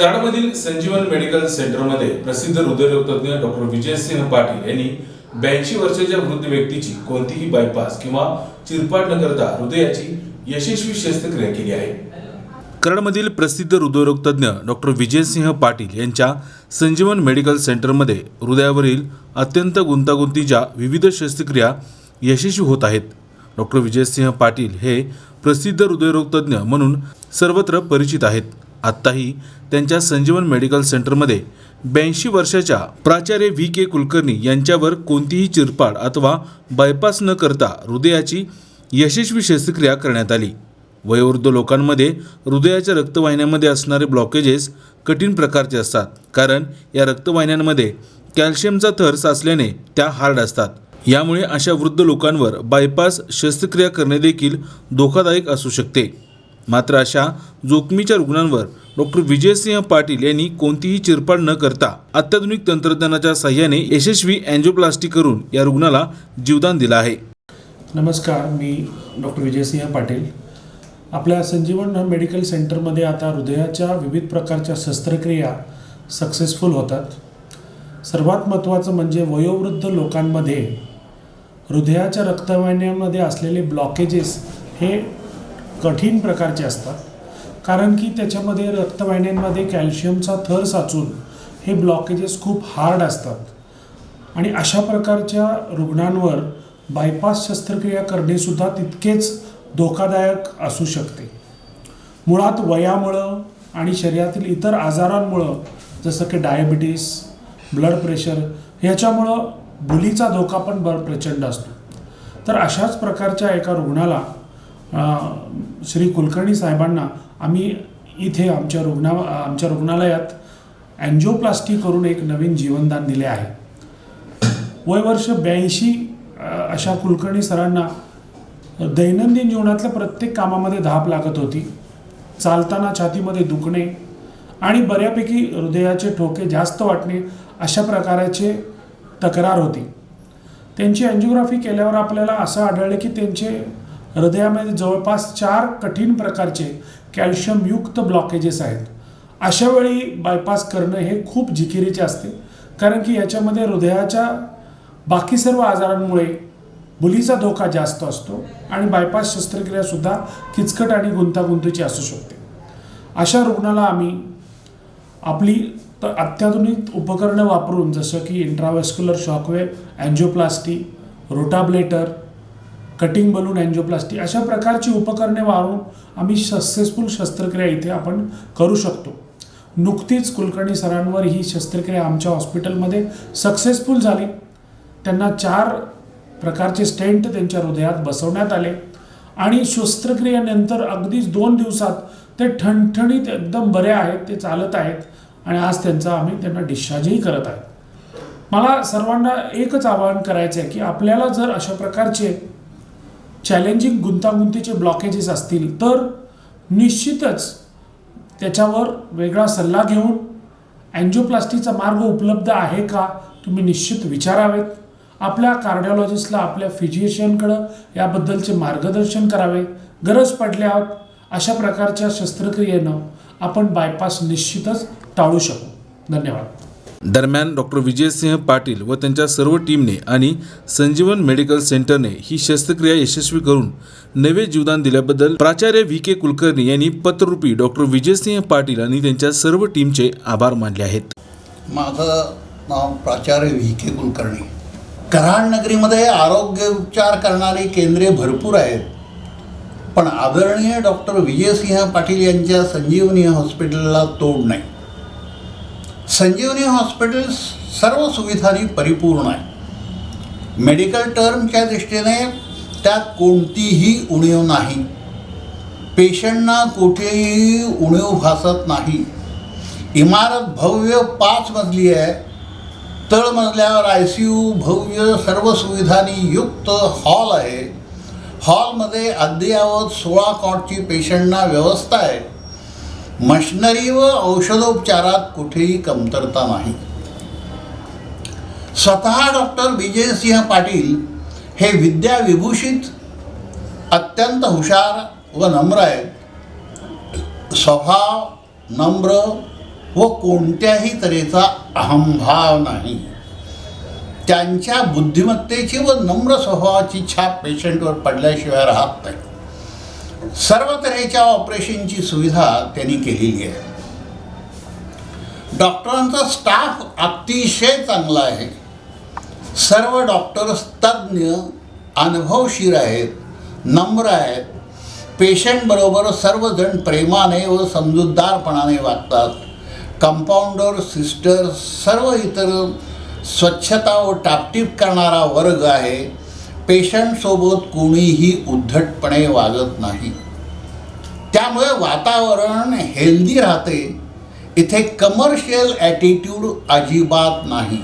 कराडमधील संजीवन मेडिकल सेंटरमध्ये प्रसिद्ध हृदयरोगतज्ञ डॉक्टर विजयसिंह पाटील यांनी ब्याऐंशी वर्षाच्या वृद्ध व्यक्तीची कोणतीही बायपास किंवा चिरपाट न करता हृदयाची यशस्वी शस्त्रक्रिया केली आहे. कराडमधील प्रसिद्ध हृदयरोगतज्ञ डॉक्टर विजयसिंह पाटील यांच्या संजीवन मेडिकल सेंटरमध्ये हृदयावरील अत्यंत गुंतागुंतीच्या विविध शस्त्रक्रिया यशस्वी होत आहेत. डॉक्टर विजयसिंह पाटील हे प्रसिद्ध हृदयरोगतज्ञ म्हणून सर्वत्र परिचित आहेत. आत्ताही त्यांच्या संजीवन मेडिकल सेंटरमध्ये ब्याऐंशी वर्षाच्या प्राचार्य व्ही के कुलकर्णी यांच्यावर कोणतीही चिरपाड अथवा बायपास न करता हृदयाची यशस्वी शस्त्रक्रिया करण्यात आली. वयोवृद्ध लोकांमध्ये हृदयाच्या रक्तवाहिन्यांमध्ये असणारे ब्लॉकेजेस कठीण प्रकारचे असतात कारण या रक्तवाहिन्यांमध्ये कॅल्शियमचा थर साचल्याने त्या हार्ड असतात. यामुळे अशा वृद्ध लोकांवर बायपास शस्त्रक्रिया करणे देखील धोकादायक असू शकते. मात्र अशा जोखमीच्या रुग्णांवर डॉक्टर विजयसिंह पाटील यांनी कोणतीही चिरपाड न करता अत्याधुनिक तंत्रज्ञानाच्या सहाय्याने यशस्वी अँजिओप्लास्टी करून या रुग्णाला जीवदान दिलं आहे. नमस्कार मी डॉक्टर विजयसिंह पाटील. आपल्या संजीवन मेडिकल सेंटरमध्ये आता हृदयाच्या विविध प्रकारच्या शस्त्रक्रिया सक्सेसफुल होतात. सर्वात महत्त्वाचं म्हणजे वयोवृद्ध लोकांमध्ये हृदयाच्या रक्तवाहिन्यांमध्ये असलेले ब्लॉकेजेस हे कठीण प्रकारचे असतात. कारण की त्याच्यामध्ये रक्तवाहिन्यांमध्ये कॅल्शियमचा थर साचून हे ब्लॉकेजेस खूप हार्ड असतात. आणि अशा प्रकारच्या रुग्णांवर बायपास शस्त्रक्रिया करणेसुद्धा तितकेच धोकादायक असू शकते. मुळात वयामुळं आणि शरीरातील इतर आजारांमुळं जसं की डायबिटीस ब्लड प्रेशर ह्याच्यामुळं बुलीचा धोका पण बर प्रचंड असतो. तर अशाच प्रकारच्या एका रुग्णाला श्री कुलकर्णी साहेबांना आम्ही इथे आमच्या रुग्णा आमच्या रुग्णालयात अँजिओप्लास्टी करून एक नवीन जीवनदान दिले आहे. वयवर्ष ब्याऐंशी अशा कुलकर्णी सरांना दैनंदिन जीवनातल्या प्रत्येक कामामध्ये धाप लागत होती. चालताना छातीमध्ये दुखणे आणि बऱ्यापैकी हृदयाचे ठोके जास्त वाटणे अशा प्रकाराचे तक्रार होती. त्यांची अँजिओग्राफी केल्यावर आपल्याला असं आढळलं की त्यांचे हृदयामध्ये जवळपास चार कठीण प्रकारचे कॅल्शियमयुक्त ब्लॉकेजेस आहेत. अशा वेळी बायपास करणं हे खूप जिकिरीचे असते कारण की याच्यामध्ये हृदयाच्या बाकी सर्व आजारांमुळे बुलीचा धोका जास्त असतो आणि बायपास शस्त्रक्रियासुद्धा किचकट आणि गुंतागुंतीची असू शकते. अशा रुग्णाला आम्ही आपली अत्याधुनिक उपकरणं वापरून जसं की intravascular shockwave angioplasty rotablator cutting balloon angioplasty अशा प्रकारची उपकरणे वापरून आम्ही सक्सेसफुल शस्त्रक्रिया इथे आपण करू शकतो. नुकतीच कुलकर्णी सरांवर ही शस्त्रक्रिया आमच्या हॉस्पिटलमध्ये सक्सेसफुल झाली. त्यांना चार प्रकारचे स्टेंट त्यांच्या हृदयात बसवण्यात आले. आणि शस्त्रक्रियेनंतर अगदीच दोन दिवसात ते ठणठणीत एकदम बरे आहेत ते चालत आहेत आणि आज त्यांचा आम्ही त्यांना डिस्चार्जही करत आहेत. मला सर्वांना एकच आवाहन करायचं आहे की आपल्याला जर अशा प्रकारचे चॅलेंजिंग गुंतागुंतीचे ब्लॉकेजेस असतील तर निश्चितच त्याच्यावर वेगळा सल्ला घेऊन अँजिओप्लास्टीचा मार्ग उपलब्ध आहे का तुम्ही निश्चित विचारावेत. आपल्या कार्डिओलॉजिस्टला आपल्या फिजिशियनकडं याबद्दलचे मार्गदर्शन करावे. गरज पडल्यावर अशा प्रकारच्या शस्त्रक्रियेनं आपण बायपास निश्चितच टाळू शकू. धन्यवाद. दरम्यान डॉक्टर विजयसिंह पाटील व त्यांच्या सर्व टीमने आणि संजीवन मेडिकल सेंटरने ही शस्त्रक्रिया यशस्वी करून नवे जीवदान दिल्याबद्दल प्राचार्य व्ही के कुलकर्णी यांनी पत्ररूपी डॉक्टर विजयसिंह पाटील आणि त्यांच्या सर्व टीमचे आभार मानले आहेत. माझं नाव प्राचार्य व्ही के कुलकर्णी. कराड नगरीमध्ये आरोग्य उपचार करणारी केंद्रे भरपूर आहेत. पण आदरणीय डॉक्टर विजयसिंह पाटील यांच्या संजीवनी हॉस्पिटलला तोड नाही. संजीवनी हॉस्पिटल सर्व सुविधांनी परिपूर्ण आहे. मेडिकल टर्मच्या दृष्टीने त्यात कोणतीही उणीव नाही. पेशंटना कुठेही उणीव भासत नाही. इमारत भव्य पाच मजली आहे. तळमजल्यावर आय सी यू भव्य सर्व सुविधांनी युक्त हॉल आहे. हॉलमध्ये अद्ययावत सोळा कॉटची पेशंटना व्यवस्था आहे. मशनरी व औषधोपचारात कुठेही कमतरता नाही. स्वतः डॉक्टर विजयसिंह पाटील हे विद्याविभूषित अत्यंत हुशार व नम्र आहेत. स्वभाव नम्र व कोणत्याही तऱ्हेचा अहंभाव नाही. त्यांच्या बुद्धिमत्तेची व नम्र स्वभावाची छाप पेशंटवर पडल्याशिवाय राहत नाही. सर्व तऱ्हेच्या ऑपरेशनची सुविधा त्यांनी केलेली आहे. डॉक्टरांचा स्टाफ अतिशय चांगला आहे. सर्व डॉक्टर्स तज्ज्ञ अनुभवशीर आहेत नम्र आहेत. पेशंटबरोबर सर्वजण प्रेमाने व समजूतदारपणाने वागतात. कंपाऊंडर सिस्टर सर्व इतर स्वच्छता व टापटीप करणारा वर्ग आहे. पेशंटसोबत कोणीही उद्धटपणे वागत नाही. त्यामुळे वातावरण हेल्दी राहते. इथे कमर्शियल ॲटिट्यूड अजिबात नाही.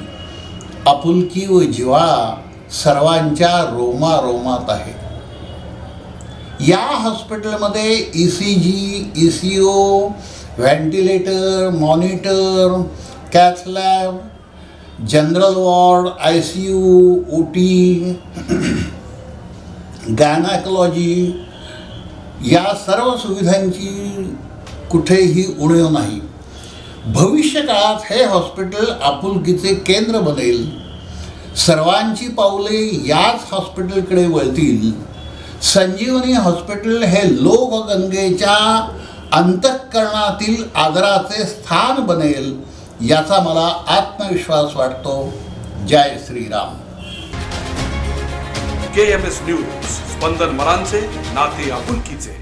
आपुलकी व जिव्हाळा सर्वांच्या रोमारोमात आहे. या हॉस्पिटलमध्ये E C G E C O ventilator monitor cath lab general ward I C U O T gynaecology या सर्व सुविधांची कुठेही उणीव नाही. भविष्यकाळात हे हॉस्पिटल आपुलकीचे केंद्र बनेल. सर्वांची पावले याच हॉस्पिटलकडे वळतील. संजीवनी हॉस्पिटल हे लोकगंगेच्या अंतःकरणातील आदराचे स्थान बनेल याचा मला आत्मविश्वास वाटतो. जय Shriram. K M S news Spandan मरांचे नाते आपुलकीचे.